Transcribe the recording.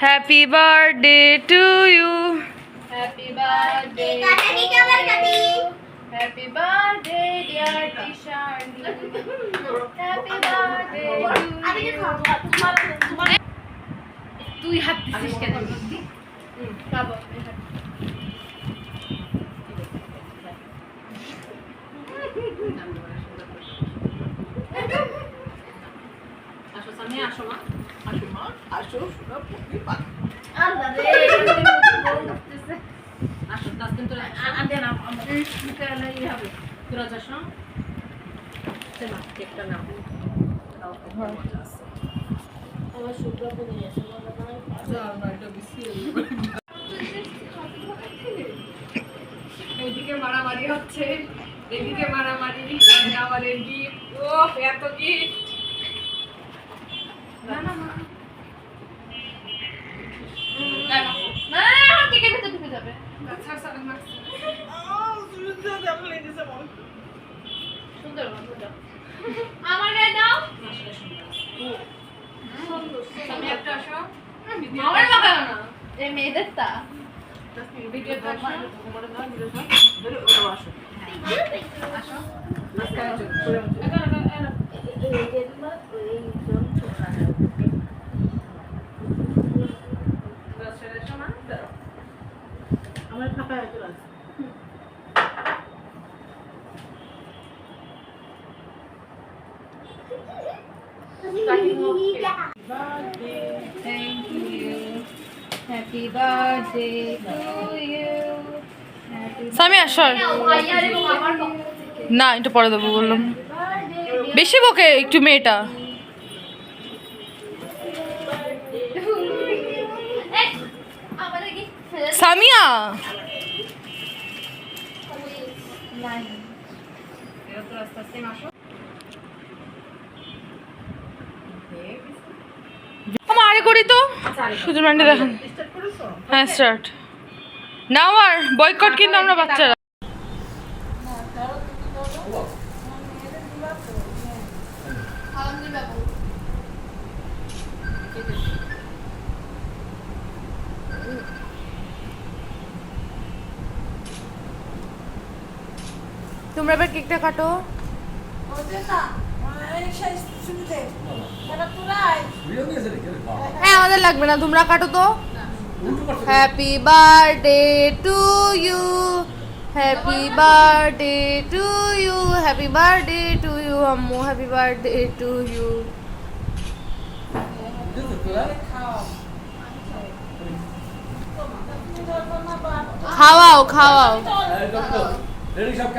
Happy birthday to you happy birthday happy birthday dear T shirt happy birthday তুই হাত দিছিস কেন আসো সামনে আসো মা আসো শোনা পুকি পা আল্লাহ রে আসো দশ দিন তোরা আনতে না মুখে নাই হবে তোরা যাস না চল কেকটা নাও খাও খাও মজা আছে আমার শুক্র পুরি আছে এদিকে মারামারি হচ্ছে এদিকে মারামারি আমাদের গিফট। ও এত গিফট। না না। সুন্দর সুন্দর আমার গায়ে দাও। সামনে একটা আসো আমার লাগাও না। এই মেয়েদের তা। আমার ফাঁকা হয়ে Thank আসর না একটু পরে দেবো বললাম। বেশি বকে একটু মেয়েটা। সামিয়া আসো আমার আরে করি তো? সুজন ম্যান্ডে দেখেন। হ্যাঁ স্টার্ট নাও আর বয়কট কিন্তু আমরা বাচ্চারা। তোমরা এবার কেকটা কাটো। হ্যাঁ আমাদের লাগবে না তোমরা কাটো তো। Happy birthday to you happy birthday to you happy birthday to you আম্মু হ্যাপি বার্থডে টু ইউ খাওয়াও খাওয়াও। রেডি সব